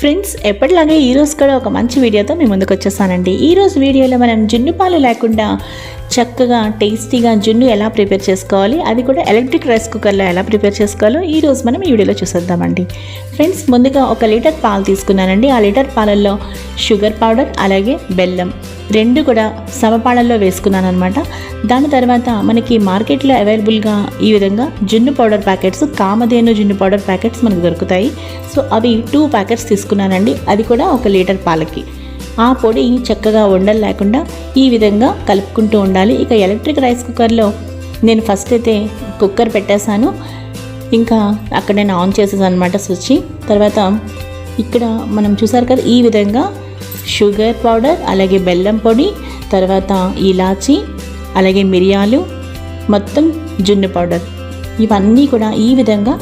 Friends ఎప్పటిలాగే ఈరోజు కూడా ఒక మంచి వీడియోతో మీ ముందుకు వచ్చేసానండి. ఈరోజు వీడియోలో మనం జున్ను పాలు లేకుండా చక్కగా టేస్టీగా జున్ను ఎలా ప్రిపేర్ చేసుకోవాలి అది కూడా ఎలక్ట్రిక్ రైస్ కుక్కర్లో ఎలా ప్రిపేర్ చేసుకోవాలో ఈరోజు మనం ఈ వీడియోలో చూసేద్దామండి. ఫ్రెండ్స్ ముందుగా ఒక లీటర్ పాలు తీసుకున్నానండి. ఆ లీటర్ పాలల్లో షుగర్ పౌడర్ అలాగే బెల్లం రెండు కూడా సమపాళల్లో వేసుకున్నాను అనమాట దాని తర్వాత మనకి మార్కెట్లో అవైలబుల్గా ఈ విధంగా జున్ను పౌడర్ ప్యాకెట్స్ కామధేను జున్ను పౌడర్ ప్యాకెట్స్ మనకు దొరుకుతాయి. సో అవి టూ ప్యాకెట్స్ తీసుకున్నానండి. అది కూడా ఒక లీటర్ పాలకి. ఆ పొడి చక్కగా ఉండలు లేకుండా ఈ విధంగా కలుపుకుంటూ ఉండాలి. ఇక ఎలక్ట్రిక్ రైస్ కుక్కర్లో నేను ఫస్ట్ అయితే కుక్కర్ పెట్టేశాను. ఇంకా అక్కడ నేను ఆన్ చేసేసాను అనమాట స్విచ్ తర్వాత ఇక్కడ మనం చూసారు కదా ఈ విధంగా షుగర్ పౌడర్ అలాగే బెల్లం పొడి తర్వాత ఇలాచి అలాగే మిరియాలు మొత్తం జున్ను పౌడర్. ఇవన్నీ కూడా ఈ విధంగా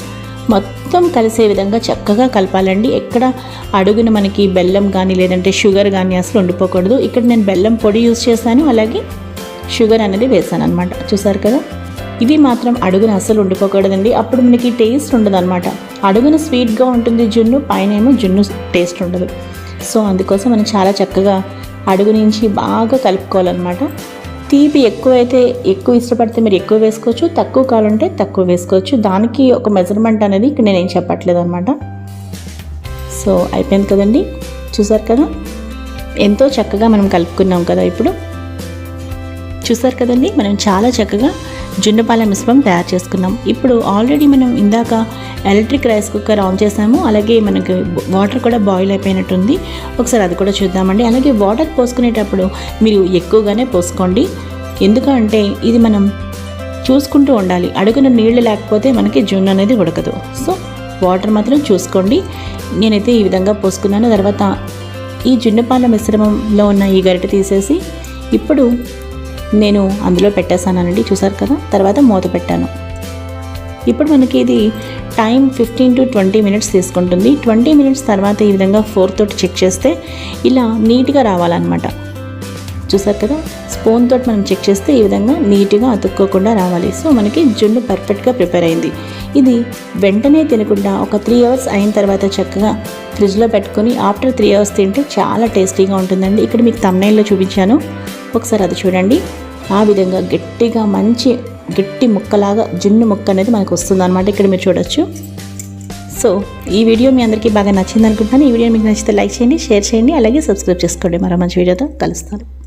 మొత్తం కలిసే విధంగా చక్కగా కలపాలండి. ఎక్కడ అడుగున మనకి బెల్లం కానీ లేదంటే షుగర్ కానీ అసలు ఉండిపోకూడదు. ఇక్కడ నేను బెల్లం పొడి యూజ్ చేశాను. అలాగే షుగర్ అనేది వేసాను అనమాట చూసారు కదా? ఇవి మాత్రం అడుగున అసలు ఉండిపోకూడదండి. అప్పుడు మనకి టేస్ట్ ఉండదు అనమాట అడుగున స్వీట్గా ఉంటుంది జున్ను పైన ఏమో జున్ను టేస్ట్ ఉండదు. సో అందుకోసం మనం చాలా చక్కగా అడుగు నుంచి బాగా కలుపుకోవాలన్నమాట. తీపి ఎక్కువైతే ఎక్కువ ఇష్టపడితే మీరు ఎక్కువ వేసుకోవచ్చు తక్కువ కావాలంటే తక్కువ వేసుకోవచ్చు. దానికి ఒక మెజర్మెంట్ అనేది ఇక్కడ నేనేం చెప్పట్లేదు అనమాట సో అయిపోయింది కదండి? చూసారు కదా? ఎంతో చక్కగా మనం కలుపుకున్నాం కదా ఇప్పుడు. చూసారు కదండి? మనం చాలా చక్కగా జున్నుపాల మిశ్రమం తయారు చేసుకున్నాం. ఇప్పుడు ఆల్రెడీ మనం ఇందాక ఎలక్ట్రిక్ రైస్ కుక్కర్ ఆన్ చేసాము అలాగే మనకి వాటర్ కూడా బాయిల్ అయిపోయినట్టుంది. ఒకసారి అది కూడా చూద్దామండి. అలాగే వాటర్ పోసుకునేటప్పుడు మీరు ఎక్కువగానే పోసుకోండి. ఎందుకంటే ఇది మనం చూసుకుంటూ ఉండాలి. అడుగున నీళ్ళు లేకపోతే మనకి జున్ను అనేది ఉడకదు. సో వాటర్ మాత్రం చూసుకోండి. నేనైతే ఈ విధంగా పోసుకున్నాను. తర్వాత ఈ జున్నుపాల మిశ్రమంలో ఉన్న ఈ గరిట తీసేసి ఇప్పుడు నేను అందులో పెట్టేశానండి చూసారు కదా? తర్వాత మూత పెట్టాను. ఇప్పుడు మనకి ఇది time fifteen to twenty minutes తీసుకుంటుంది. ట్వంటీ మినిట్స్ తర్వాత ఈ విధంగా ఫోర్ తోటి చెక్ చేస్తే ఇలా నీట్గా రావాలన్నమాట. చూసారు కదా? స్పూన్ తోటి మనం చెక్ చేస్తే ఈ విధంగా నీట్గా అతుక్కోకుండా రావాలి. సో మనకి జున్ను పర్ఫెక్ట్గా ప్రిపేర్ అయింది. ఇది వెంటనే తినకుండా ఒక త్రీ అవర్స్ అయిన తర్వాత చక్కగా ఫ్రిడ్జ్లో పెట్టుకొని ఆఫ్టర్ త్రీ అవర్స్ తింటే చాలా టేస్టీగా ఉంటుందండి. ఇక్కడ మీకు తమ్నైల్లో చూపించాను. ఒకసారి అది చూడండి. ఆ విధంగా గట్టిగా మంచి గట్టి ముక్కలాగా జున్ను ముక్క అనేది మనకు వస్తుంది అనమాట ఇక్కడ మీరు చూడొచ్చు. సో ఈ వీడియో మీ అందరికీ బాగా నచ్చింది అనుకుంటున్నాను ఈ వీడియో మీకు నచ్చితే లైక్ చేయండి షేర్ చేయండి అలాగే సబ్స్క్రైబ్ చేసుకోండి. మరో మంచి వీడియోతో కలుస్తాను.